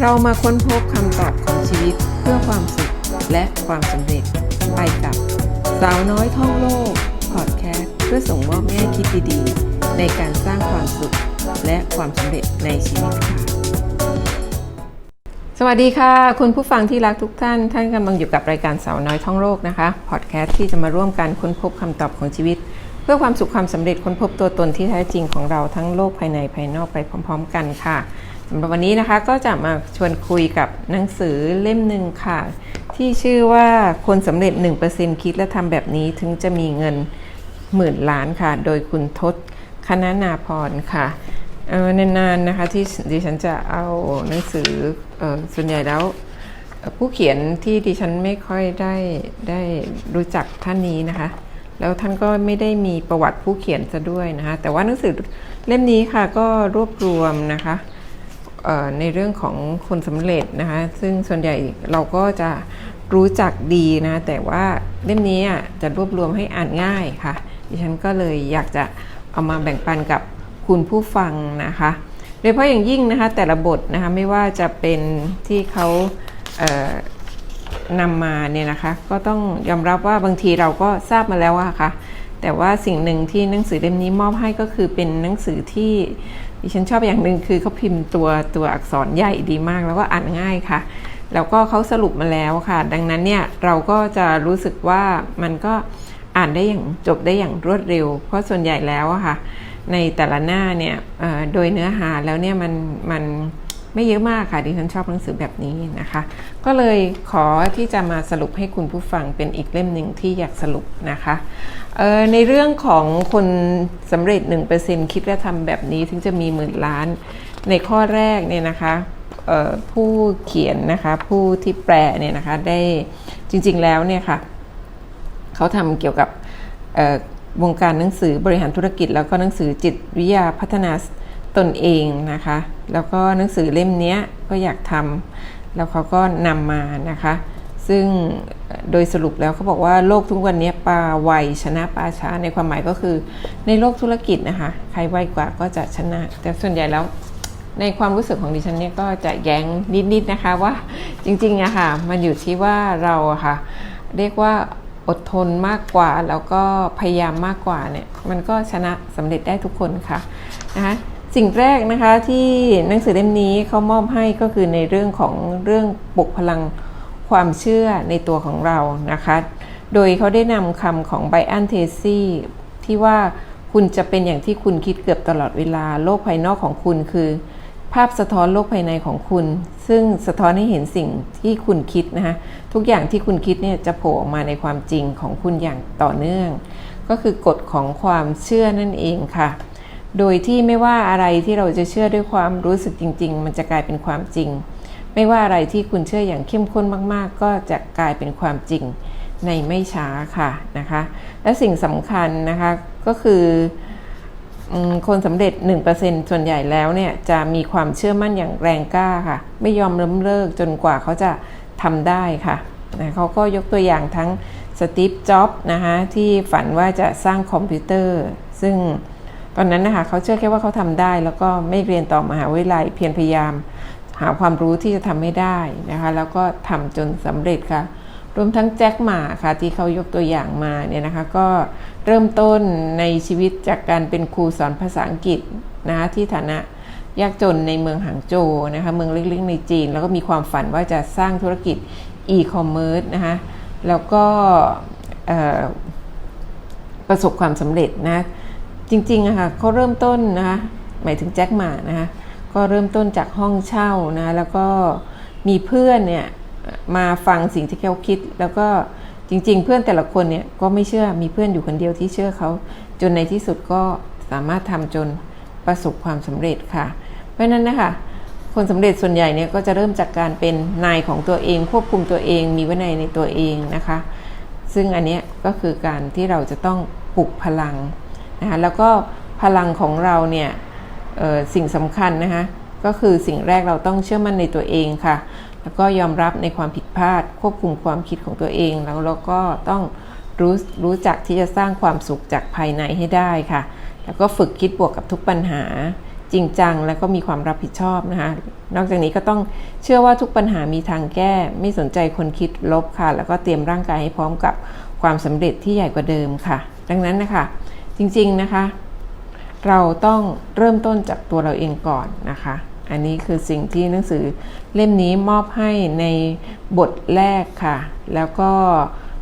เรามาค้นพบคำตอบของชีวิตเพื่อความสุขและความสำเร็จ ไปกับสาวน้อยท่องโลกพอดแคสต์เพื่อส่งมอบแง่คิดดีๆ ในการสร้างความสุขและความสำเร็จในชีวิตค่ะ สวัสดีค่ะ คุณผู้ฟังที่รักทุกท่าน ท่านกำลังอยู่กับรายการสาวน้อยท่องโลกนะคะพอดแคสต์ที่จะมาร่วมกันค้นพบคำตอบของชีวิต เพื่อความสุขความสำเร็จค้นพบตัวตนที่แท้จริงของเราทั้งโลกภายในภายนอกไปพร้อม ๆ กันค่ะ วันนี้นะคะก็จะมาชวนคุยกับหนังสือเล่มหนึ่งค่ะ ที่ชื่อว่าคนสำเร็จ 1%คิดและทำแบบนี้ถึงจะมีเงินหมื่นล้านค่ะ โดยคุณทศคณนาพรค่ะนานๆนะคะที่ดิฉันจะเอาหนังสืออส่วนใหญ่แล้ว ผู้เขียนที่ดิฉันไม่ค่อยได้ได้รู้จักท่านนี้นะคะ แล้วท่านก็ไม่ได้มีประวัติผู้เขียนซะด้วยนะคะ แต่ว่าหนังสือเล่มนี้ค่ะก็รวบรวมนะคะ ในเรื่องของคนสำเร็จนะคะ ซึ่งส่วนใหญ่เราก็จะรู้จักดีนะ แต่ว่าเล่มนี้จะรวบรวมให้อ่านง่ายค่ะ ดิฉันก็เลยอยากจะเอามาแบ่งปันกับคุณผู้ฟังนะคะ โดยเฉพาะอย่างยิ่งนะคะแต่ละบทนะคะไม่ว่าจะเป็นที่เขาเนำมาเนี่ยนะคะ ก็ต้องยอมรับว่าบางทีเราก็ทราบมาแล้วอะค่ะ แต่ว่าสิ่งหนึ่งที่หนังสือเล่มนี้มอบให้ก็คือเป็นหนังสือที่ ดิฉันชอบอย่างหนึ่งคือเขาพิมพ์ตัวตัวอักษรใหญ่ดีมาก แล้วก็อ่านง่ายค่ะ แล้วก็เขาสรุปมาแล้วค่ะ ดังนั้นเนี่ยเราก็จะรู้สึกว่ามันก็อ่านได้อย่างจบได้อย่างรวดเร็ว เพราะส่วนใหญ่แล้วอะค่ะ ในแต่ละหน้าเนี่ยโดยเนื้อหาแล้วเนี่ยมันมัน ไม่เยอะมากค่ะดิฉันชอบหนังสือแบบนี้นะคะ ก็เลยขอที่จะมาสรุปให้คุณผู้ฟังเป็นอีกเล่มหนึ่งที่อยากสรุปนะคะในเรื่องของคนสำเร็จ 1%คิดและทำแบบนี้ถึงจะมีหมื่นล้าน ในข้อแรกเนี่ยนะคะผู้เขียนนะคะผู้ที่แปลเนี่ยนะคะได้จริงๆแล้วเนี่ยค่ะเขาทำเกี่ยวกับวงการหนังสือบริหารธุรกิจ แล้วก็หนังสือจิตวิทยาพัฒนา ตนเองนะคะ แล้วก็หนังสือเล่มนี้ก็อยากทำแล้วเขาก็นำมานะคะ ซึ่งโดยสรุปแล้วเขาบอกว่าโลกทุกวันนี้ปลาไวชนะปลาช้าในความหมายก็คือในโลกธุรกิจนะคะ ใครไวกว่าก็จะชนะ แต่ส่วนใหญ่แล้วในความรู้สึกของดิฉันเนี่ยก็จะแย้งนิดๆนะคะว่าจริงๆอะค่ะมันอยู่ที่ว่าเราะค่ะ เรียกว่าอดทนมากกว่าแล้วก็พยายามมากกว่าเนี่ยมันก็ชนะสำเร็จได้ทุกคนค่ะนะคะ สิ่งแรกนะคะที่หนังสือเล่มนี้เขามอบให้ก็คือในเรื่องของเรื่องปลุกพลังความเชื่อในตัวของเรานะคะ โดยเขาได้นำคำของไบอันเทซี่ที่ว่าคุณจะเป็นอย่างที่คุณคิดเกือบตลอดเวลาโลกภายนอกของคุณคือ ภาพสะท้อนโลกภายในของคุณ ซึ่งสะท้อนให้เห็นสิ่งที่คุณคิดนะคะทุกอย่างที่คุณคิดเนี่ยจะโผล่ออกมาในความจริงของคุณอย่างต่อเนื่อง ก็คือกฎของความเชื่อนั่นเองค่ะ โดยที่ไม่ว่าอะไรที่เราจะเชื่อด้วยความรู้สึกจริง ๆ มันจะกลายเป็นความจริง ไม่ว่าอะไรที่คุณเชื่ออย่างเข้มข้นมากๆ ก็จะกลายเป็นความจริงในไม่ช้าค่ะนะคะ และสิ่งสำคัญนะคะก็คือคนสำเร็จ 1%ส่วนใหญ่แล้วเนี่ยจะมีความเชื่อมั่นอย่างแรงกล้าค่ะ ไม่ยอมล้มเลิกจนกว่าเขาจะทำได้ค่ะนะเขาก็ยกตัวอย่างทั้งสตีฟ จ็อบส์นะคะที่ฝันว่าจะสร้างคอมพิวเตอร์ ซึ่ง ตอนนั้นนะคะเขาเชื่อแค่ว่าเขาทำได้ แล้วก็ไม่เรียนต่อมหาวิทยาลัยเพียรพยายาม หาความรู้ที่จะทำให้ได้นะคะแล้วก็ทำจนสำเร็จค่ะรวมทั้งแจ็คหมาค่ะที่เขายกตัวอย่างมาเนี่ยนะคะก็เริ่มต้นในชีวิตจากการเป็นครูสอนภาษาอังกฤษนะคะที่ฐานะยากจนในเมืองหางโจวนะคะเมืองเล็กๆในจีน แล้วก็มีความฝันว่าจะสร้างธุรกิจอีคอมเมิร์ซนะคะแล้วก็ประสบความสำเร็จนะ จริงๆอะค่ะเขาเริ่มต้นนะคะหมายถึงแจ็คหมานะคะก็เริ่มต้นจากห้องเช่านะแล้วก็มีเพื่อนเนี่ยมาฟังสิ่งที่เขาคิด แล้วก็จริง ๆ เพื่อนแต่ละคนเนี่ยก็ไม่เชื่อมีเพื่อนอยู่คนเดียวที่เชื่อเขาจนในที่สุดก็สามารถทำจนประสบความสำเร็จค่ะ เพราะฉะนั้นนะคะคนสำเร็จส่วนใหญ่เนี่ยก็จะเริ่มจากการเป็นนายของตัวเอง ควบคุมตัวเองมีวินัยในตัวเองนะคะ ซึ่งอันนี้ก็คือการที่เราจะต้องปลุกพลัง นะคะแล้วก็พลังของเราเนี่ยสิ่งสำคัญนะคะก็คือสิ่งแรกเราต้องเชื่อมั่นในตัวเองค่ะ แล้วก็ยอมรับในความผิดพลาด ควบคุมความคิดของตัวเอง แล้วเราก็ต้องรู้รู้จักที่จะสร้างความสุขจากภายในให้ได้ค่ะ แล้วก็ฝึกคิดบวกกับทุกปัญหาจริงจัง และก็มีความรับผิดชอบนะคะ นอกจากนี้ก็ต้องเชื่อว่าทุกปัญหามีทางแก้ ไม่สนใจคนคิดลบค่ะ แล้วก็เตรียมร่างกายให้พร้อมกับความสำเร็จที่ใหญ่กว่าเดิมค่ะ ดังนั้นนะคะ จริงๆนะคะ เราต้องเริ่มต้นจากตัวเราเองก่อนนะคะ อันนี้คือสิ่งที่หนังสือเล่มนี้มอบให้ในบทแรกค่ะ แล้วก็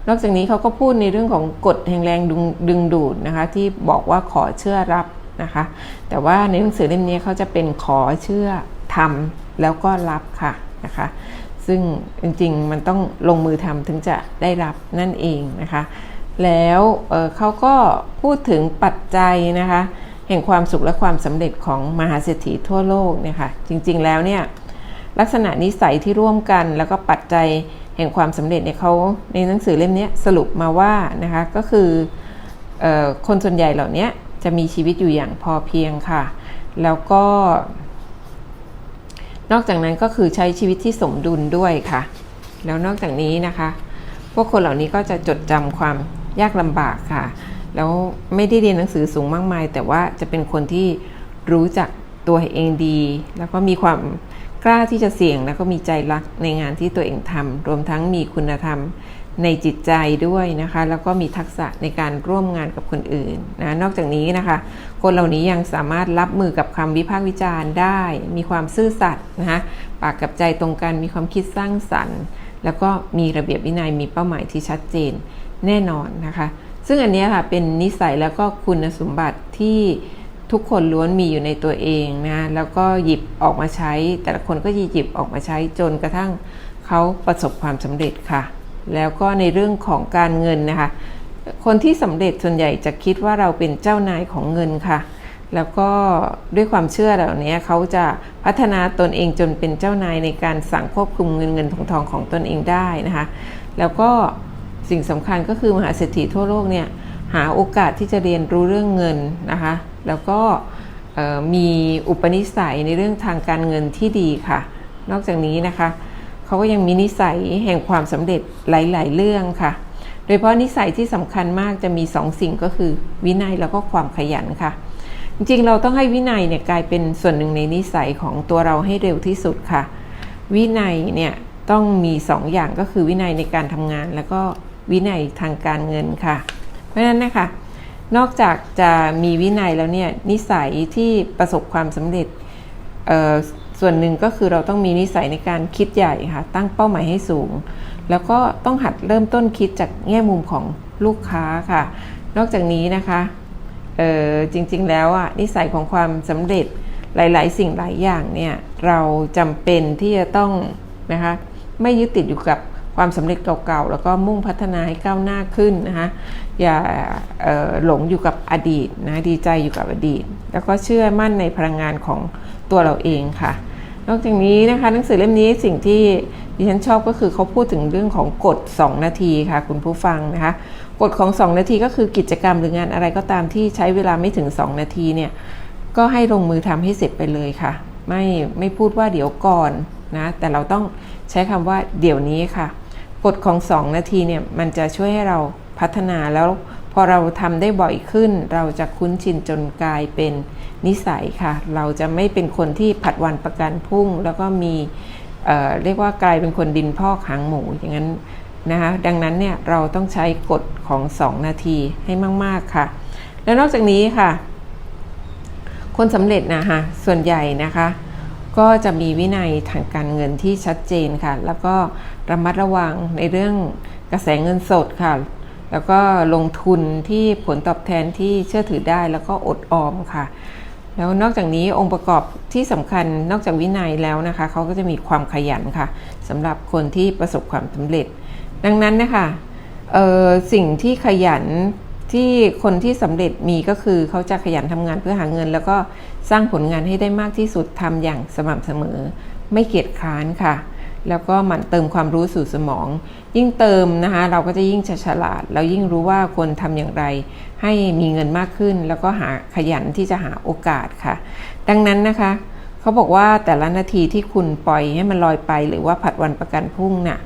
นอกจากนี้เขาก็พูดในเรื่องของกฎแห่งแรงดึงดงดูดนะคะ ที่บอกว่าขอเชื่อรับนะคะ แต่ว่าในหนังสือเล่มนี้เขาจะเป็นขอเชื่อทำแล้วก็รับค่ะนะคะ ซึ่งจริงๆมันต้องลงมือทำถึงจะได้รับนั่นเองนะคะ แล้วเเขาก็พูดถึงปัจจัยนะคะ แห่งความสุขและความสำเร็จของมหาเศรษฐีทั่วโลกเนี่ยค่ะจริงๆแล้วเนี่ยลักษณะนิสัยที่ร่วมกัน แล้วก็ปัจจัยแห่งความสำเร็จเนี่ยเขาในหนังสือเล่มนี้สรุปมาว่านะคะก็คือออคนส่วนใหญ่เหล่านี้จะมีชีวิตอยู่อย่างพอเพียงค่ะ แล้วก็ นอกจากนั้นก็คือใช้ชีวิตที่สมดุลด้วยค่ะ แล้วนอกจากนี้นะคะ พวกคนเหล่านี้ก็จะจดจำความ ยากลำบากค่ะ แล้วไม่ได้เรียนหนังสือสูงมากมาย แต่ว่าจะเป็นคนที่รู้จักตัวเองดี แล้วก็มีความกล้าที่จะเสี่ยง แล้วก็มีใจรักในงานที่ตัวเองทำรวมทั้งมีคุณธรรมในจิตใจด้วยนะคะ แล้วก็มีทักษะในการร่วมงานกับคนอื่นนะนอกจากนี้นะคะ คนเหล่านี้ยังสามารถรับมือกับคำวิพากษ์วิจารณ์ได้ มีความซื่อสัตย์นะคะปากกับใจตรงกันมีความคิดสร้างสรรค์ แล้วก็มีระเบียบวินัยมีเป้าหมายที่ชัดเจน แน่นอนนะคะ ซึ่งอันนี้ค่ะเป็นนิสัยแล้วก็คุณสมบัติที่ทุกคนล้วนมีอยู่ในตัวเองนะ แล้วก็หยิบออกมาใช้ แต่ละคนก็หยิบออกมาใช้จนกระทั่งเขาประสบความสำเร็จค่ะ แล้วก็ในเรื่องของการเงินนะคะ คนที่สำเร็จส่วนใหญ่จะคิดว่าเราเป็นเจ้านายของเงินค่ะ แล้วก็ด้วยความเชื่อเหล่านี้เขาจะพัฒนาตนเองจนเป็นเจ้านายในการสั่งควบคุมเงินเงินทองทองของตนเองได้นะคะ แล้วก็ สิ่งสำคัญก็คือมหาเศรษฐีทั่วโลกเนี่ยหาโอกาสที่จะเรียนรู้เรื่องเงินนะคะ แล้วก็มีอุปนิสัยในเรื่องทางการเงินที่ดีค่ะ นอกจากนี้นะคะเขาก็ยังมีนิสัยแห่งความสำเร็จหลาย ๆ เรื่องค่ะ โดยเฉพาะนิสัยที่สำคัญมากจะมี2สสิ่งก็คือวินัยแล้วก็ความขยันค่ะ จริงๆเราต้องให้วินัยเนี่ยกลายเป็นส่วนหนึ่งในนิสัยของตัวเราให้เร็วที่สุดค่ะ วินัยเนี่ยต้องมี2ออย่างก็คือวินัยในการทำงานแล้วก็ วินัยทางการเงินค่ะ เพราะฉะนั้นนะคะนอกจากจะมีวินัยแล้วเนี่ยนิสัยที่ประสบความสำเร็จส่วนหนึ่งก็คือเราต้องมีนิสัยในการคิดใหญ่ค่ะตั้งเป้าหมายให้สูง แล้วก็ต้องหัดเริ่มต้นคิดจากแง่มุมของลูกค้าค่ะ นอกจากนี้นะคะจริงๆแล้วอะนิสัยของความสำเร็จหลาย ๆ สิ่งหลายอย่างเนี่ยเราจำเป็นที่จะต้องนะคะไม่ยึดติดอยู่กับ ความสำเร็จเก่าๆ แล้วก็มุ่งพัฒนาให้ก้าวหน้าขึ้นนะคะอย่าหลงอยู่กับอดีตนะดีใจอยู่กับอดีต แล้วก็เชื่อมั่นในพลังงานของตัวเราเองค่ะ นอกจากนี้นะคะหนังสือเล่มนี้สิ่งที่ดิฉันชอบก็คือเขาพูดถึงเรื่องของกฎ 2 นาทีค่ะ คุณผู้ฟังนะคะกฎของ 2 นาทีก็คือกิจกรรมหรืองานอะไรก็ตามที่ใช้เวลาไม่ถึง 2 นาทีเนี่ยก็ให้ลงมือทำให้เสร็จไปเลยค่ะ ไม่ไม่พูดว่าเดี๋ยวก่อนนะแต่เราต้องใช้คำว่าเดี๋ยวนี้ค่ะ กฎของ 2 นาทีเนี่ยมันจะช่วยให้เราพัฒนาแล้วพอเราทำได้บ่อยขึ้น เราจะคุ้นชินจนกลายเป็นนิสัยค่ะ เราจะไม่เป็นคนที่ผัดวันประกันพุ่ง แล้วก็มีเเรียกว่ากลายเป็นคนดินพ่อกหางหมูอย่างนั้นนะคะดังนั้นเนี่ยเราต้องใช้กฎของ 2 นาทีให้มาก ๆ ค่ะ แล้วนอกจากนี้ค่ะ คนสำเร็จนะคะส่วนใหญ่นะคะ ก็จะมีวินัยทางการเงินที่ชัดเจนค่ะ แล้วก็ระมัดระวังในเรื่องกระแสเงินสดค่ะ แล้วก็ลงทุนที่ผลตอบแทนที่เชื่อถือได้แล้วก็อดออมค่ะ แล้วนอกจากนี้องค์ประกอบที่สำคัญนอกจากวินัยแล้วนะคะเขาก็จะมีความขยันค่ะสำหรับคนที่ประสบความสำเร็จ ดังนั้นนะคะสิ่งที่ขยัน ที่คนที่สำเร็จมีก็คือเขาจะขยันทำงานเพื่อหาเงิน แล้วก็สร้างผลงานให้ได้มากที่สุดทำอย่างสม่ำเสมอ ไม่เกียจคร้านค่ะ แล้วก็มันเติมความรู้สู่สมอง ยิ่งเติมนะคะเราก็จะยิ่งฉลาดแล้วยิ่งรู้ว่าควรทำอย่างไร ให้มีเงินมากขึ้น แล้วก็หาขยันที่จะหาโอกาสค่ะ ดังนั้นนะคะเขาบอกว่าแต่ละนาทีที่คุณปล่อยให้มันลอยไป หรือว่าผัดวันประกันพรุ่งน่ะ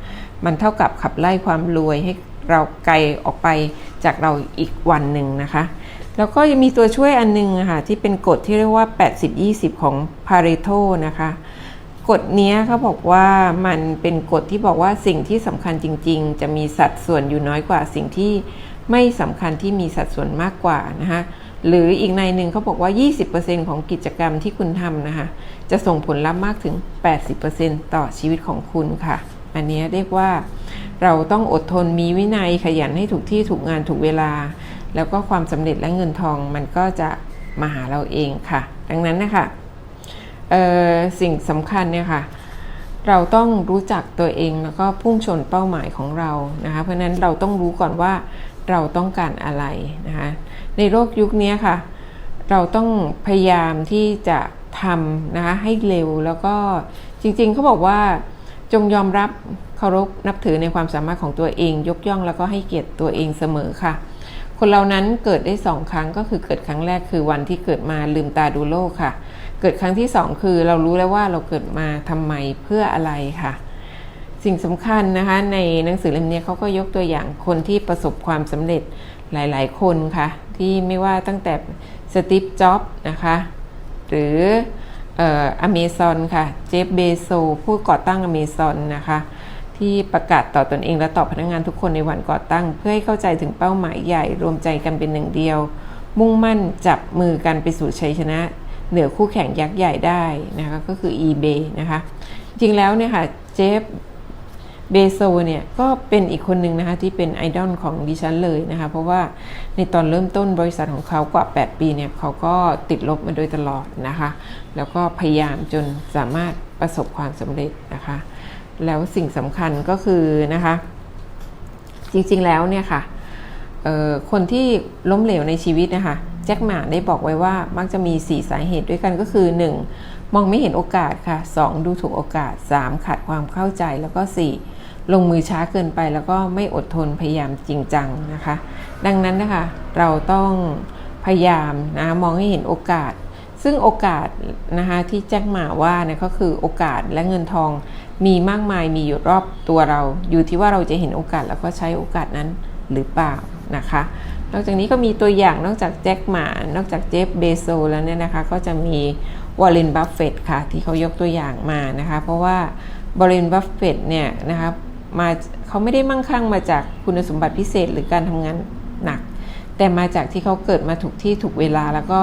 มันเท่ากับขับไล่ความรวยให้เราไกลออกไป จากเราอีกวันหนึ่งนะคะ แล้วก็ยังมีตัวช่วยอันนึงค่ะที่เป็นกฎที่เรียกว่า 80-20 ของ Pareto นะคะกฎนี้เขาบอกว่ามันเป็นกฎที่บอกว่าสิ่งที่สำคัญจริง ๆ จะมีสัดส่วนอยู่น้อยกว่าสิ่งที่ไม่สำคัญที่มีสัดส่วนมากกว่านะคะหรืออีกในหนึ่งเขาบอกว่า 20%ของกิจกรรมที่คุณทำนะคะจะส่งผลลัพธ์มากถึง 80%ต่อชีวิตของคุณค่ะ อันนี้เรียกว่า เราต้องอดทนมีวินัยขยันให้ถูกที่ถูกงานถูกเวลา แล้วก็ความสำเร็จและเงินทองมันก็จะมาหาเราเองค่ะ ดังนั้นนะคะสิ่งสำคัญเนี่ยค่ะเราต้องรู้จักตัวเองแล้วก็พุ่งชนเป้าหมายของเรานะคะ เพราะนั้นเราต้องรู้ก่อนว่าเราต้องการอะไรนะคะ ในโลกยุคนี้ค่ะ เราต้องพยายามที่จะทำนะคะให้เร็วแล้วก็จริงๆเขาบอกว่า จงยอมรับเคารพนับถือในความสามารถของตัวเอง ยกย่องแล้วก็ให้เกียรติตัวเองเสมอค่ะ คนเรานั้นเกิดได้สองครั้งก็คือเกิดครั้งแรกคือวันที่เกิดมาลืมตาดูโลกค่ะ เกิดครั้งที่สองคือเรารู้แล้วว่าเราเกิดมาทำไมเพื่ออะไรค่ะ สิ่งสำคัญนะคะในหนังสือเล่มนี้เขาก็ยกตัวอย่างคนที่ประสบความสำเร็จหลาย ๆ คนค่ะ ที่ไม่ว่าตั้งแต่สตีฟจ็อบนะคะ หรือ อเมซอนค่ะ เจฟเบโซผู้ก่อตั้งอเมซอนนะคะ ที่ประกาศต่อตอนเองและต่อพนักงงานทุกคนในวันก่อตั้ง เพื่อให้เข้าใจถึงเป้าหมายใหญ่รวมใจกันเป็นหนึ่งเดียว มุ่งมั่นจับมือกันไปสู่ชัยชนะ เหนือคู่แข่งยักษ์ใหญ่ได้นะคะ ก็คือ eBay นะคะ จริงแล้วเนี่ยค่ะ เจฟ เบโซเนี่ยก็เป็นอีกคนหนึ่งนะคะที่เป็นไอดอลของดิฉันเลยนะคะเพราะว่าในตอนเริ่มต้นบริษัทของเขากว่า 8 ปีเนี่ยเขาก็ติดลบมาโดยตลอดนะคะ แล้วก็พยายามจนสามารถประสบความสำเร็จนะคะ แล้วสิ่งสำคัญก็คือนะคะ จริงๆแล้วเนี่ยค่ะคนที่ล้มเหลวในชีวิตนะคะแจ็คหมาได้บอกไว้ว่ามักจะมี 4 สาเหตุด้วยกันก็คือ 1. มองไม่เห็นโอกาสค่ะ 2. ดูถูกโอกาส 3. ขาดความเข้าใจแล้วก็ 4. ลงมือช้าเกินไปแล้วก็ไม่อดทนพยายามจริงจังนะคะ ดังนั้นนะคะเราต้องพยายามนะมองให้เห็นโอกาส ซึ่งโอกาสนะคะที่แจ็คหมาว่าเนี่ยก็คือโอกาสและเงินทองมีมากมายมีอยู่รอบตัวเรา อยู่ที่ว่าเราจะเห็นโอกาสแล้วก็ใช้โอกาสนั้นหรือเปล่านะคะ นอกจากนี้ก็มีตัวอย่างนอกจากแจ็คหมานอกจากเจฟเบโซแล้วเนี่ยนะคะก็จะมีวอลเลนบัฟเฟตค่ะที่เขายกตัวอย่างมานะคะ เพราะว่าบรเลนบัฟเฟตเนี่ยนะคะ มาเขาไม่ได้มั่งคั่งมาจากคุณสมบัติพิเศษหรือการทำงานหนัก แต่มาจากที่เขาเกิดมาถูกที่ถูกเวลา แล้วก็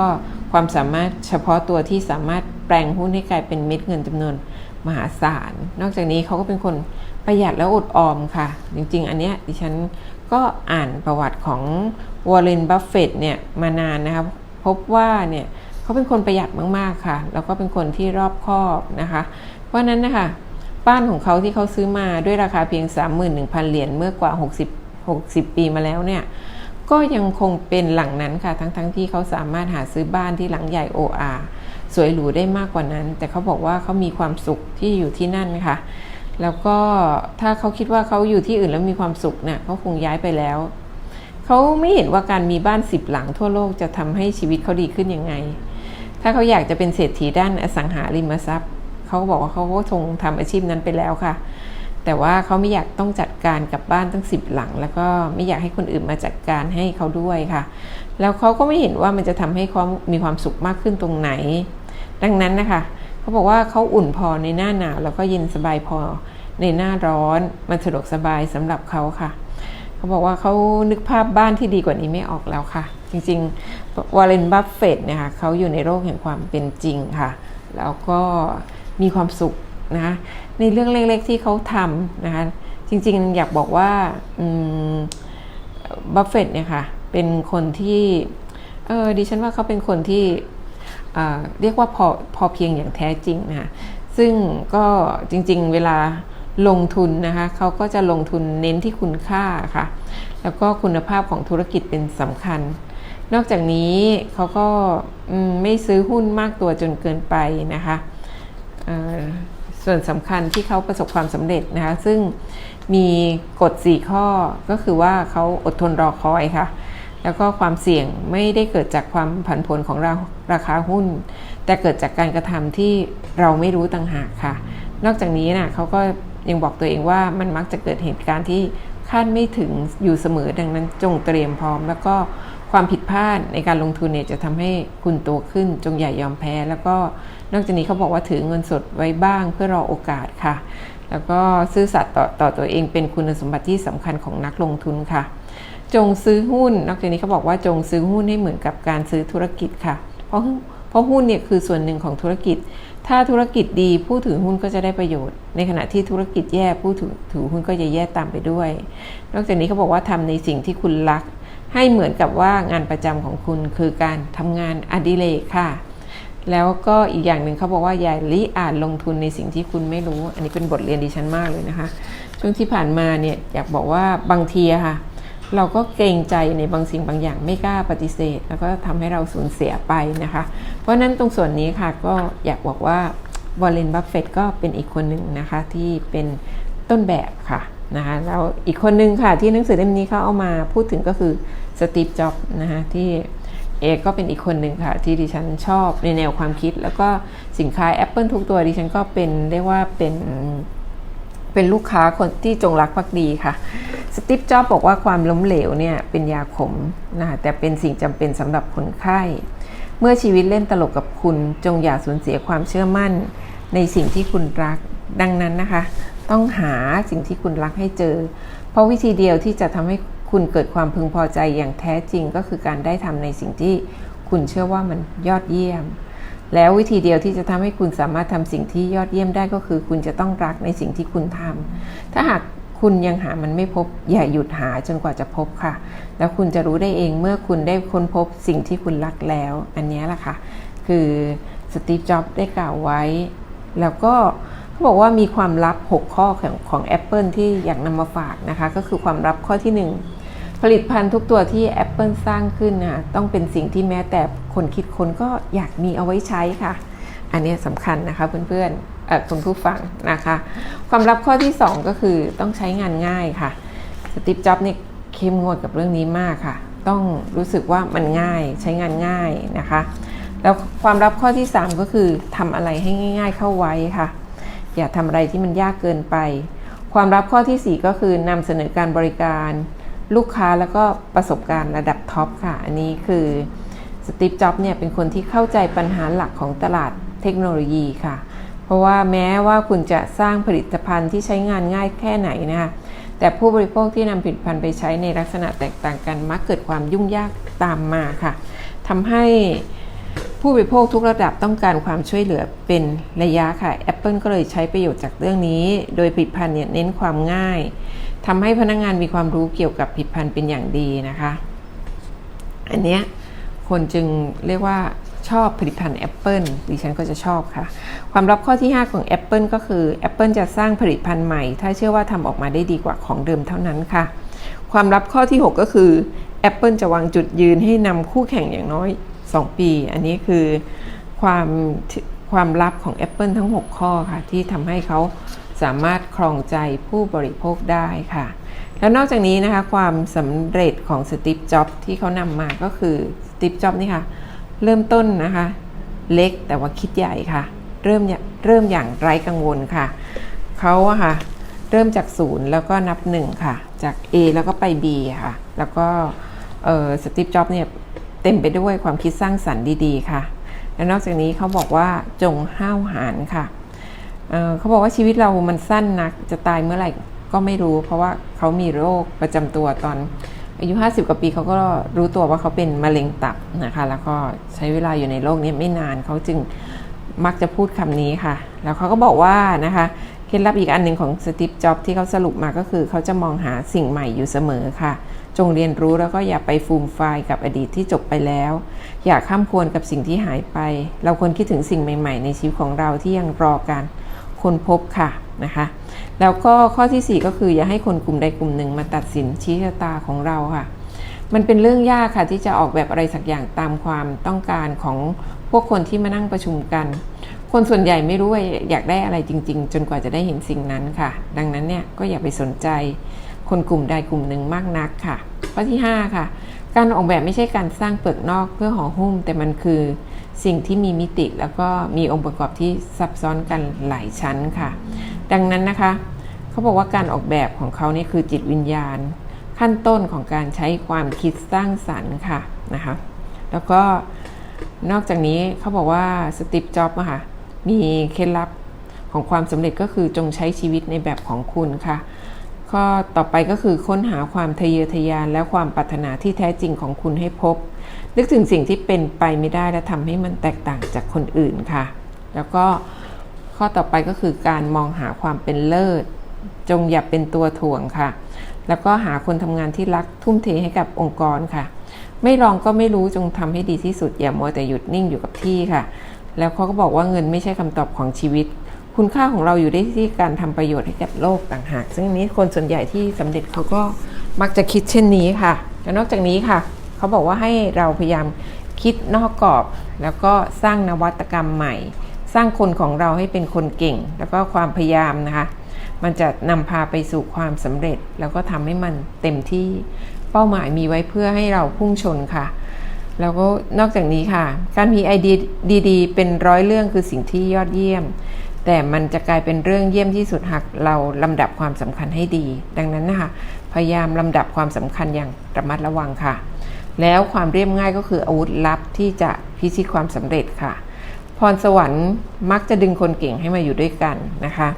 ความสามารถเฉพาะตัวที่สามารถแปลงหุ้นให้กลายเป็นเม็ดเงินจำนวนมหาศาล นอกจากนี้เขาก็เป็นคนประหยัดและอดออมค่ะ จริงๆ อันเนี้ยดิฉันก็อ่านประวัติของวอร์เรนบัฟเฟตเนี่ยมานานนะครับ พบว่าเนี่ยเขาเป็นคนประหยัดมากๆค่ะ แล้วก็เป็นคนที่รอบคอบนะคะ เพราะนั้นนะคะ บ้านของเขาที่เขาซื้อมาด้วยราคาเพียง 31,000 เหรียญเมื่อกว่า 60 60 ปีมาแล้วเนี่ย ก็ยังคงเป็นหลังนั้นค่ะ ทั้งๆทที่เขาสามารถหาซื้อบ้านที่หลังใหญ่ OR สวยหรูได้มากกว่านั้น แต่เขาบอกว่าเขามีความสุขที่อยู่ที่นั่นค่ะ แล้วก็ถ้าเขาคิดว่าเขาอยู่ที่อื่นแล้วมีความสุขเนี่ยเขาคงย้ายไปแล้วเขาไม่เห็นว่าการมีบ้านสิบหลังทั่วโลกจะทำให้ชีวิตเขาดีขึ้นยังไง ถ้าเขาอยากจะเป็นเศรษฐีด้านอสังหาริมทรัพย์ เขาก็บอกว่าเขาก็คงทำอาชีพนั้นไปแล้วค่ะ แต่ว่าเขาไม่อยากต้องจัดการกับบ้านตั้งสิบหลัง แล้วก็ไม่อยากให้คนอื่นมาจัดการให้เขาด้วยค่ะ แล้วเขาก็ไม่เห็นว่ามันจะทำให้เขามีความสุขมากขึ้นตรงไหน ดังนั้นนะคะเขาบอกว่าเขาอุ่นพอในหน้าหนาวแล้วก็เย็นสบายพอในหน้าร้อนมันสะดวกสบายสำหรับเขาค่ะเขาบอกว่าเขานึกภาพบ้านที่ดีกว่านี้ไม่ออกแล้วค่ะ จริงๆวอร์เรนบัฟเฟตเนี่ยค่ะเขาอยู่ในโลกแห่งความเป็นจริงค่ะ แล้วก็ มีความสุขนะคะในเรื่องเล็กๆที่เขาทำนะคะจริงๆอยากบอกว่าบัฟเฟตเนี่ยค่ะเป็นคนที่เออดิฉันว่าเขาเป็นคนที่เรียกว่าพอพอเพียงอย่างแท้จริงนะคะซึ่งก็จริงๆเวลาลงทุนนะคะเขาก็จะลงทุนเน้นที่คุณค่าค่ะ แล้วก็คุณภาพของธุรกิจเป็นสำคัญ นอกจากนี้เขาก็ไม่ซื้อหุ้นมากตัวจนเกินไปนะคะ ส่วนสำคัญที่เขาประสบความสำเร็จนะคะซึ่งมีกฎ 4 ข้อก็คือว่าเขาอดทนรอคอยค่ะ แล้วก็ความเสี่ยงไม่ได้เกิดจากความผันผวนของราราคาหุ้น แต่เกิดจากการกระทำที่เราไม่รู้ต่างหากค่ะ นอกจากนี้นะเขาก็ยังบอกตัวเองว่ามันมักจะเกิดเหตุการณ์ที่คาดไม่ถึงอยู่เสมอดังนั้นจงเตรียมพร้อม แล้วก็ ความผิดพลาดในการลงทุนเนี่ยจะทำให้คุณโตขึ้นจงอย่ายอมแพ้ แล้วก็นอกจากนี้เขาบอกว่าถือเงินสดไว้บ้างเพื่อรอโอกาสค่ะ แล้วก็ซื่อสัตย์ต่อต่อตัวเองเป็นคุณสมบัติที่สำคัญของนักลงทุนค่ะ จงซื้อหุ้น นอกจากนี้เขาบอกว่าจงซื้อหุ้นให้เหมือนกับการซื้อธุรกิจค่ะ เพราะเพราะหุ้นเนี่ยคือส่วนหนึ่งของธุรกิจ ถ้าธุรกิจดีผู้ถือหุ้นก็จะได้ประโยชน์ ในขณะที่ธุรกิจแย่ผู้ถือถือหุ้นก็จะแย่ตามไปด้วย นอกจากนี้เขาบอกว่าทำในสิ่งที่คุณรัก ให้เหมือนกับว่างานประจำของคุณคือการทำงานอดิเรกค่ะ แล้วก็อีกอย่างหนึ่งเขาบอกว่าอย่าลิอ่านลงทุนในสิ่งที่คุณไม่รู้ อันนี้เป็นบทเรียนดิฉันมากเลยนะคะ ช่วงที่ผ่านมาเนี่ยอยากบอกว่าบางทีอะค่ะ เราก็เกรงใจในบางสิ่งบางอย่างไม่กล้าปฏิเสธ แล้วก็ทำให้เราสูญเสียไปนะคะ เพราะฉะนั้นตรงส่วนนี้ค่ะก็อยากบอกว่าวอลเลนบัฟเฟตก็เป็นอีกคนหนึ่งนะคะที่เป็นต้นแบบค่ะ นะคะแล้วอีกคนหนึ่งค่ะที่หนังสือเล่มนี้เขาเอามาพูดถึงก็คือสตีฟจ็อบส์นะคะที่เอกก็เป็นอีกคนหนึ่งค่ะ ที่ดิฉันชอบในแนวความคิด แล้วก็สินค้า Apple ทุกตัวดิฉันก็เป็นเรียกว่าเป็นเป็นลูกค้าคนที่จงรักภักดีค่ะ สตีฟจ็อบบอกว่าความล้มเหลวเนี่ยเป็นยาขมนะคะแต่เป็นสิ่งจำเป็นสำหรับคนไข้ เมื่อชีวิตเล่นตลกกับคุณจงอย่าสูญเสียความเชื่อมั่นในสิ่งที่คุณรักดังนั้นนะคะ ต้องหาสิ่งที่คุณรักให้เจอ เพราะวิธีเดียวที่จะทำให้คุณเกิดความพึงพอใจอย่างแท้จริงก็คือการได้ทำในสิ่งที่คุณเชื่อว่ามันยอดเยี่ยม แล้ววิธีเดียวที่จะทำให้คุณสามารถทำสิ่งที่ยอดเยี่ยมได้ก็คือ คุณจะต้องรักในสิ่งที่คุณทำถ้าหากคุณยังหามันไม่พบอย่าหยุดหาจนกว่าจะพบค่ะ แล้วคุณจะรู้ได้เองเมื่อคุณได้ค้นพบสิ่งที่คุณรักแล้ว อันนี้แหละค่ะ คือสตีฟ จ็อบส์ได้กล่าวไว้ แล้วก็ เขาบอกว่ามีความลับ 6 ข้อของของ Apple ที่อยากนำมาฝากนะคะ ก็คือความลับข้อที่ 1 ผลิตภัณฑ์ทุกตัวที่ Apple สร้างขึ้นนะต้องเป็นสิ่งที่แม้แต่คนคิดคนก็อยากมีเอาไว้ใช้ค่ะ อันนี้สำคัญนะคะเพื่อนๆคุณผู้ฟังนะคะ ความลับข้อที่ 2 ก็คือต้องใช้งานง่ายค่ะสตีฟจ็อบส์เนี่ยเข้มงวดกับเรื่องนี้มากค่ะ ต้องรู้สึกว่ามันง่ายใช้งานง่ายนะคะ แล้วความลับข้อที่ 3 ก็คือทำอะไรให้ง่าย ๆ เข้าไว้ค่ะ อย่าทำอะไรที่มันยากเกินไป ความลับข้อที่ 4 ก็คือนำเสนอการบริการ ลูกค้าแล้วก็ประสบการณ์ระดับท็อปค่ะ อันนี้คือสตีฟจ็อบเนี่ยเป็นคนที่เข้าใจปัญหาหลักของตลาดเทคโนโลยีค่ะ เพราะว่าแม้ว่าคุณจะสร้างผลิตภัณฑ์ที่ใช้งานง่ายแค่ไหนนะคะแต่ผู้บริโภคที่นำผลิตภัณฑ์ไปใช้ในลักษณะแตกต่างกันมักเกิดความยุ่งยากตามมาค่ะทำให้ ผู้บริโภคทุกระดับต้องการความช่วยเหลือเป็นระยะค่ะ Apple ก็เลยใช้ประโยชน์จากเรื่องนี้ โดยผลิตภัณฑ์เนี่ยเน้นความง่ายทำให้พนักงงานมีความรู้เกี่ยวกับผลิตภัณฑ์เป็นอย่างดีนะคะ อันเนี้ยคนจึงเรียกว่าชอบผลิตภัณฑ์ Apple ดิฉันก็จะชอบค่ะ ความลับข้อที่ 5 ของ Apple ก็คือ Apple จะสร้างผลิตภัณฑ์ใหม่ ถ้าเชื่อว่าทำออกมาได้ดีกว่าของเดิมเท่านั้นค่ะ ความลับข้อที่ 6 ก็คือ Apple จะวางจุดยืนให้นำคู่แข่งอย่างน้อย 2 ปี อันนี้คือความความลับของ Apple ทั้ง 6 ข้อค่ะ ที่ทำให้เขาสามารถครองใจผู้บริโภคได้ค่ะ แล้วนอกจากนี้นะคะ ความสำเร็จของสตีฟจ็อบที่เขานำมาก็คือสตีฟจ็อบนี่ค่ะ เริ่มต้นนะคะ เล็กแต่ว่าคิดใหญ่ค่ะ เริ่มเริ่มอย่างไร้กังวลค่ะเขาอะค่ะ เริ่มจากศูนย์แล้วก็นับหนึ่งค่ะ จาก A แล้วก็ไป B ค่ะ แล้วก็สตีฟจ็อบเนี่ย เต็มไปด้วยความคิดสร้างสรรค์ดีๆ ค่ะ และนอกจากนี้เขาบอกว่าจงห้าวหาญค่ะเเขาบอกว่าชีวิตเรามันสั้นนัก จะตายเมื่อไหร่ก็ไม่รู้ เพราะว่าเขามีโรคประจำตัวตอนอายุ 50 กว่าปีเขาก็รู้ตัวว่าเขาเป็นมะเร็งตับนะคะ แล้วก็ใช้เวลาอยู่ในโลกนี้ไม่นานเขาจึงมักจะพูดคำนี้ค่ะ แล้วเขาก็บอกว่านะคะเคล็ดลับอีกอันหนึ่งของสตีฟจ็อบที่เขาสรุปมาก็คือ เขาจะมองหาสิ่งใหม่อยู่เสมอค่ะ จงเรียนรู้แล้วก็อย่าไปฟูมไฟายกับอดีตที่จบไปแล้ว อย่าข้ามควรกับสิ่งที่หายไป เราควรคิดถึงสิ่งใหม่ๆ ในชีวิตของเราที่ยังรอการค้นพบค่ะนะคะ แล้วก็ข้อที่ 4 ก็คืออย่าให้คนกลุ่มใดกลุ่มหนึ่งมาตัดสินชี้ชะตาของเราค่ะ มันเป็นเรื่องยากค่ะที่จะออกแบบอะไรสักอย่างตามความต้องการของพวกคนที่มานั่งประชุมกัน คนส่วนใหญ่ไม่รู้ว่าอยากได้อะไรจริง ๆ จนกว่าจะได้เห็นสิ่งนั้นค่ะ ดังนั้นเนี่ยก็อย่าไปสนใจ คนกลุ่มใดกลุ่มหนึ่งมากนักค่ะ ข้อที่ 5 ค่ะ การออกแบบไม่ใช่การสร้างเปลือกนอกเพื่อห่อหุ้ม แต่มันคือสิ่งที่มีมิติแล้วก็มีองค์ประกอบที่ซับซ้อนกันหลายชั้นค่ะ ดังนั้นนะคะ เขาบอกว่าการออกแบบของเขานี่คือจิตวิญญาณ ขั้นต้นของการใช้ความคิดสร้างสรรค์ค่ะนะคะแล้วก็นอกจากนี้เขาบอกว่าสติปจ็อบอะค่ะมีเคล็ดลับของความสำเร็จก็คือจงใช้ชีวิตในแบบของคุณค่ะ ข้อต่อไปก็คือค้นหาความทะเยอทะยานและความปรารถนาที่แท้จริงของคุณให้พบ นึกถึงสิ่งที่เป็นไปไม่ได้และทำให้มันแตกต่างจากคนอื่นค่ะ แล้วก็ข้อต่อไปก็คือการมองหาความเป็นเลิศ จงอย่าเป็นตัวถ่วงค่ะ แล้วก็หาคนทำงานที่รักทุ่มเทให้กับองค์กรค่ะ ไม่ลองก็ไม่รู้จงทำให้ดีที่สุดอย่ามัวแต่หยุดนิ่งอยู่กับที่ค่ะ แล้วเขาก็บอกว่าเงินไม่ใช่คำตอบของชีวิต คุณค่าของเราอยู่ได้ที่การทำประโยชน์ให้กับโลกต่างหาก ซึ่งนี้คนส่วนใหญ่ที่สำเร็จเขาก็มักจะคิดเช่นนี้ค่ะและนอกจากนี้ค่ะ เขาบอกว่าให้เราพยายามคิดนอกกรอบ แล้วก็สร้างนวัตกรรมใหม่ สร้างคนของเราให้เป็นคนเก่ง แล้วก็ความพยายามนะคะ มันจะนำพาไปสู่ความสำเร็จ แล้วก็ทำให้มันเต็มที่เป้าหมายมีไว้เพื่อให้เราพุ่งชนค่ะ แล้วก็นอกจากนี้ค่ะ การมีไอเดียดีๆ เป็นร้อยเรื่องคือสิ่งที่ยอดเยี่ยม แต่มันจะกลายเป็นเรื่องเยี่ยมที่สุดหากเราลำดับความสำคัญให้ดี ดังนั้นนะคะ พยายามลำดับความสำคัญอย่างระมัดระวังค่ะ แล้วความเรียบง่ายก็คืออาวุธลับที่จะพิชิตความสำเร็จค่ะ พรสวรรค์มักจะดึงคนเก่งให้มาอยู่ด้วยกันนะคะ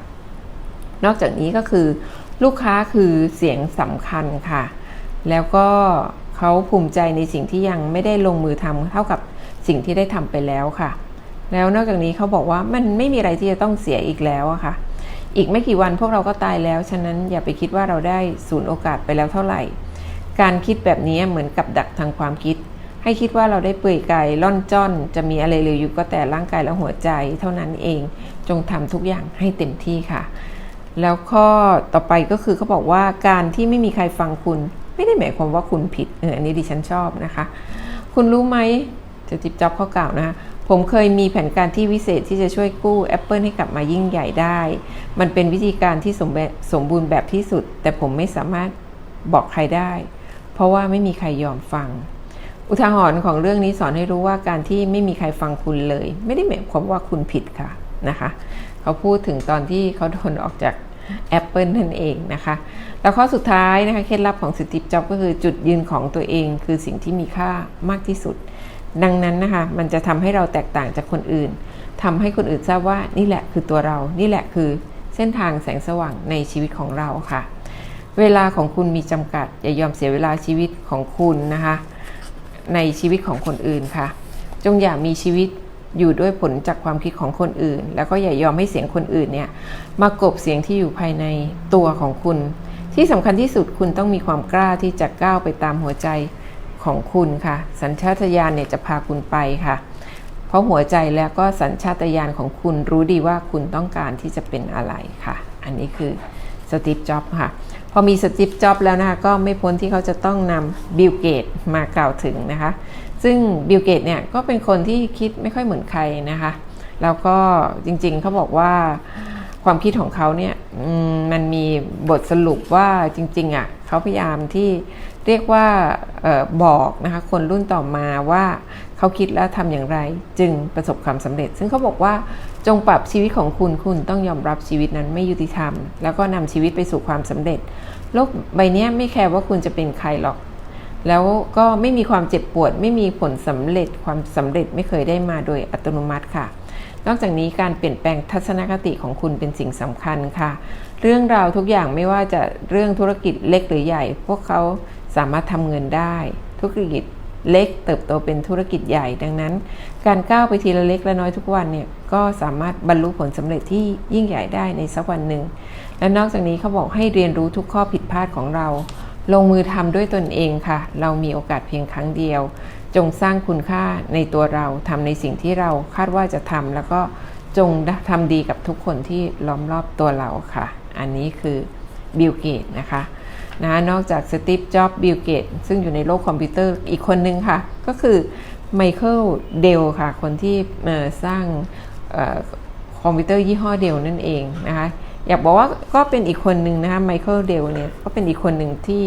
นอกจากนี้ก็คือ ลูกค้าคือเสียงสำคัญค่ะ แล้วก็เขาภูมิใจในสิ่งที่ยังไม่ได้ลงมือทำเท่ากับสิ่งที่ได้ทำไปแล้วค่ะ แล้วนอกจากนี้เขาบอกว่ามันไม่มีอะไรที่จะต้องเสียอีกแล้วอะค่ะ อีกไม่กี่วันพวกเราก็ตายแล้ว ฉะนั้นอย่าไปคิดว่าเราได้สูญโอกาสไปแล้วเท่าไหร่ การคิดแบบนี้เหมือนกับดักทางความคิด ให้คิดว่าเราได้เปื่อยกายล่อนจ้อน จะมีอะไรเหลืออยู่ก็แต่ร่างกายและหัวใจเท่านั้นเอง จงทำทุกอย่างให้เต็มที่ค่ะ แล้วข้อต่อไปก็คือเขาบอกว่าการที่ไม่มีใครฟังคุณ ไม่ได้หมายความว่าคุณผิดเอออันนี้ดิฉันชอบนะคะ คุณรู้ไหม จะจิบจ็อบเขากล่าวนะคะผมเคยมีแผนการที่วิเศษที่จะช่วยกู้ Apple ให้กลับมายิ่งใหญ่ได้ มันเป็นวิธีการที่สมบบสมบูรณ์แบบที่สุด แต่ผมไม่สามารถบอกใครได้ เพราะว่าไม่มีใครยอมฟัง อุทาหรณ์ของเรื่องนี้สอนให้รู้ว่าการที่ไม่มีใครฟังคุณเลย ไม่ได้หมายความว่าคุณผิดค่ะนะคะ เขาพูดถึงตอนที่เขาโดนออกจาก Apple นั่นเองนะคะ แล้วข้อสุดท้ายนะคะเคล็ดลับของสติปจ็อบก็คือจุดยืนของตัวเอง คือสิ่งที่มีค่ามากที่สุด ดังนั้นนะคะมันจะทำให้เราแตกต่างจากคนอื่นทำให้คนอื่นทราบว่านี่แหละคือตัวเรา นี่แหละคือเส้นทางแสงสว่างในชีวิตของเราค่ะ เวลาของคุณมีจำกัด อย่ายอมเสียเวลาชีวิตของคุณนะคะ ในชีวิตของคนอื่นค่ะ จงอย่ามีชีวิตอยู่ด้วยผลจากความคิดของคนอื่น แล้วก็อย่ายอมให้เสียงคนอื่นเนี่ยมากบเสียงที่อยู่ภายในตัวของคุณ ที่สำคัญที่สุดคุณต้องมีความกล้าที่จะก้าวไปตามหัวใจ ของคุณค่ะ สัญชาตญาณเนี่ยจะพาคุณไปค่ะ เพราะหัวใจแล้วก็สัญชาตญาณของคุณรู้ดีว่าคุณต้องการที่จะเป็นอะไรค่ะ อันนี้คือสตีฟจ็อบค่ะ พอมีสตีฟจ็อบแล้วนะคะก็ไม่พ้นที่เขาจะต้องนำบิลเกตมากล่าวถึงนะคะ ซึ่งบิลเกตเนี่ยก็เป็นคนที่คิดไม่ค่อยเหมือนใครนะคะ แล้วก็จริงๆเขาบอกว่าความคิดของเขาเนี่ยมันมีบทสรุปว่าจริงๆอะเขาพยายามที่ เรียกว่าออบอกนะคะคนรุ่นต่อมาว่าเขาคิดแล้วทำอย่างไร จึงประสบความสำเร็จ ซึ่งเขาบอกว่าจงปรับชีวิตของคุณคุณต้องยอมรับชีวิตนั้นไม่ยุติธรรม แล้วก็นำชีวิตไปสู่ความสำเร็จ โลกใบนี้ไม่แคร์ว่าคุณจะเป็นใครหรอก แล้วก็ไม่มีความเจ็บปวด ไม่มีผลสำเร็จความสำเร็จไม่เคยได้มาโดยอัตโนมัติค่ะนอกจากนี้การเปลี่ยนแปลงทัศนคติของคุณเป็นสิ่งสำคัญค่ะ เรื่องราวทุกอย่างไม่ว่าจะเรื่องธุรกิจเล็กหรือใหญ่ พวกเขา สามารถทำเงินได้ ธุรกิจเล็กเติบโตเป็นธุรกิจใหญ่ ดังนั้น การก้าวไปทีละเล็กและน้อยทุกวันเนี่ยก็สามารถบรรลุผลสำเร็จที่ยิ่งใหญ่ได้ในสักวันหนึ่ง และนอกจากนี้เขาบอกให้เรียนรู้ทุกข้อผิดพลาดของเรา ลงมือทำด้วยตนเองค่ะ เรามีโอกาสเพียงครั้งเดียว จงสร้างคุณค่าในตัวเราทำในสิ่งที่เราคาดว่าจะทำแล้วก็จงทำดีกับทุกคนที่ล้อมรอบตัวเราค่ะ อันนี้คือบิลเกตนะคะ นะนอกจากสตีฟจ็อบบิลเกตซึ่งอยู่ในโลกคอมพิวเตอร์อีกคนนึงค่ะ ก็คือไมเคิลเดลค่ะ คนที่สร้างคอมพิวเตอร์ยี่ห้อเดลนั่นเองนะคะอยากบอกว่าก็เป็นอีกคนหนึ่งนะคะไมเคิลเดลเนี่ยก็เป็นอีกคนหนึ่งที่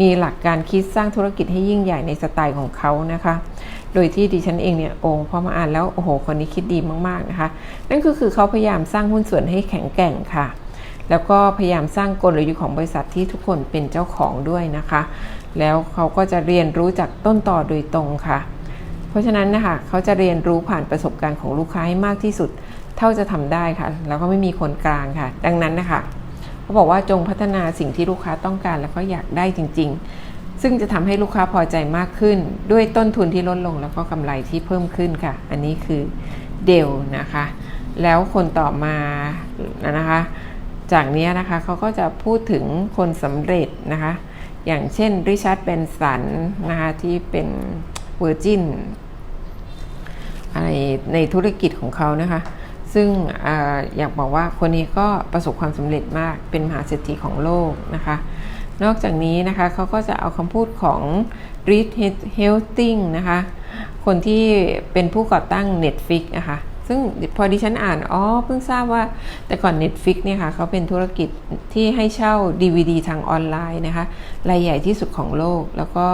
มีหลักการคิดสร้างธุรกิจให้ยิ่งใหญ่ในสไตล์ของเขานะคะ โดยที่ดิฉันเองเนี่ยโอ้พอมาอ่านแล้ว โอ้โห คนนี้คิดดีมาก ๆ นะคะ นั่นก็คือเขาพยายามสร้างหุ้นส่วนให้แข็งแกร่งค่ะ แล้วก็พยายามสร้างกลยุทธ์ของบริษัทที่ทุกคนเป็นเจ้าของด้วยนะคะ แล้วเขาก็จะเรียนรู้จากต้นต่อโดยตรงค่ะ เพราะฉะนั้นนะคะเขาจะเรียนรู้ผ่านประสบการณ์ของลูกค้าให้มากที่สุด เท่าจะทำได้ค่ะ แล้วก็ไม่มีคนกลางค่ะ ดังนั้นนะคะเขาบอกว่าจงพัฒนาสิ่งที่ลูกค้าต้องการแล้วก็อยากได้จริง ๆ ซึ่งจะทำให้ลูกค้าพอใจมากขึ้น ด้วยต้นทุนที่ลดลงแล้วก็กำไรที่เพิ่มขึ้นค่ะ อันนี้คือเดลนะคะ แล้วคนต่อมานะคะ จากนี้นะคะเขาก็จะพูดถึงคนสำเร็จนะคะ อย่างเช่นริชาร์ดเบนสันนะคะที่เป็นเวอร์จินอะไรในธุรกิจของเขานะคะ ซึ่งออยากบอกว่าคนนี้ก็ประสบความสำเร็จมากเป็นมหาเศรษฐีของโลกนะคะ นอกจากนี้นะคะเขาก็จะเอาคำพูดของ Reed Hastings นะคะ คนที่เป็นผู้ก่อตั้ง Netflix นะคะ ซึ่งพอดิฉันอ่าน อ๋อ เพิ่งทราบว่าแต่ก่อน Netflix เนี่ยค่ะเขาเป็นธุรกิจที่ให้เช่า DVD ทางออนไลน์นะคะ รายใหญ่ที่สุดของโลก แล้วก็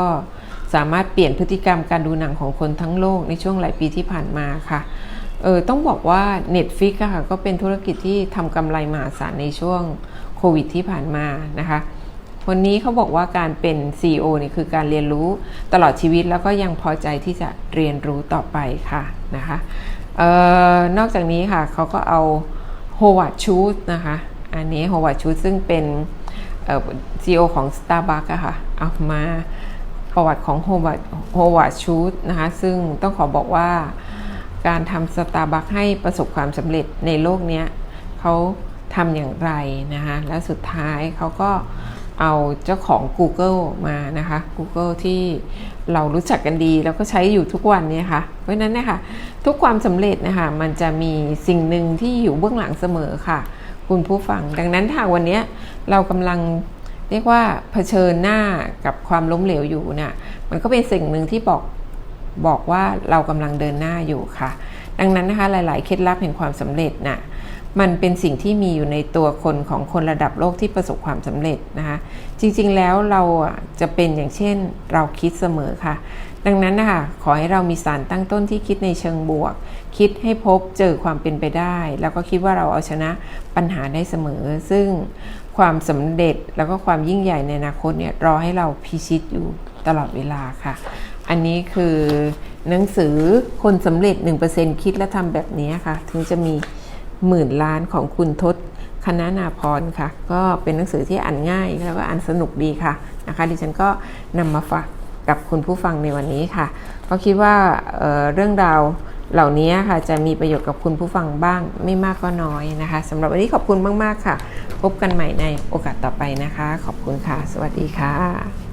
สามารถเปลี่ยนพฤติกรรมการดูหนังของคนทั้งโลกในช่วงหลายปีที่ผ่านมาค่ะเออต้องบอกว่า Netflix อะค่ะก็เป็นธุรกิจที่ทำกำไรมหาศาลในช่วงโควิดที่ผ่านมานะคะ วันนี้เขาบอกว่าการเป็น CEO เนี่ยคือการเรียนรู้ตลอดชีวิตแล้วก็ยังพอใจที่จะเรียนรู้ต่อไปค่ะนะคะ ออนอกจากนี้ค่ะเขาก็เอาโฮวาร์ดชูดนะคะ อันนี้โฮวาร์ดชูดซึ่งเป็นเอ่อ CEO ของ Starbucks อะค่ะ เอามาประวัติของโฮวาร์ดโฮวาร์ดชูดนะคะ ซึ่งต้องขอบอกว่าการทำ Starbucks ให้ประสบความสำเร็จในโลกนี้เขาทำอย่างไรนะคะ และสุดท้ายเขาก็เอาเจ้าของ Google มานะคะ Google ที่ เรารู้จักกันดี แล้วก็ใช้อยู่ทุกวันเนี่ยค่ะ เพราะนั้นนะคะทุกความสำเร็จนะคะมันจะมีสิ่งหนึ่งที่อยู่เบื้องหลังเสมอค่ะ คุณผู้ฟัง ดังนั้นถ้าวันนี้เรากำลังเรียกว่าเผชิญหน้ากับความล้มเหลวอยู่เนี่ยมันก็เป็นสิ่งหนึ่งที่บอกบอกว่าเรากำลังเดินหน้าอยู่ค่ะ ดังนั้นนะคะหลาย ๆ เคล็ดลับแห่งความสำเร็จน่ะมันเป็นสิ่งที่มีอยู่ในตัวคนของคนระดับโลกที่ประสบความสำเร็จนะคะ จริงๆแล้วเราจะเป็นอย่างเช่นเราคิดเสมอค่ะ ดังนั้นนะคะขอให้เรามีสารตั้งต้นที่คิดในเชิงบวก คิดให้พบเจอความเป็นไปได้ แล้วก็คิดว่าเราเอาชนะปัญหาได้เสมอ ซึ่งความสำเร็จแล้วก็ความยิ่งใหญ่ในอนาคตเนี่ยรอให้เราพิชิตอยู่ตลอดเวลาค่ะ อันนี้คือหนังสือคนสำเร็จ 1%คิดและทำแบบนี้ค่ะ ถึงจะมีหมื่นล้านของคุณทศ คณะนาพรค่ะ ก็เป็นหนังสือที่อ่านง่ายแล้วก็อ่านสนุกดีค่ะนะคะดิฉันก็นำมาฝากกับคุณผู้ฟังในวันนี้ค่ะ ก็คิดว่าเเรื่องราวเหล่านี้ค่ะจะมีประโยชน์กับคุณผู้ฟังบ้างไม่มากก็น้อยนะคะสำหรับวันนี้ขอบคุณมาก ๆ ค่ะ พบกันใหม่ในโอกาสต่อไปนะคะ ขอบคุณค่ะ สวัสดีค่ะ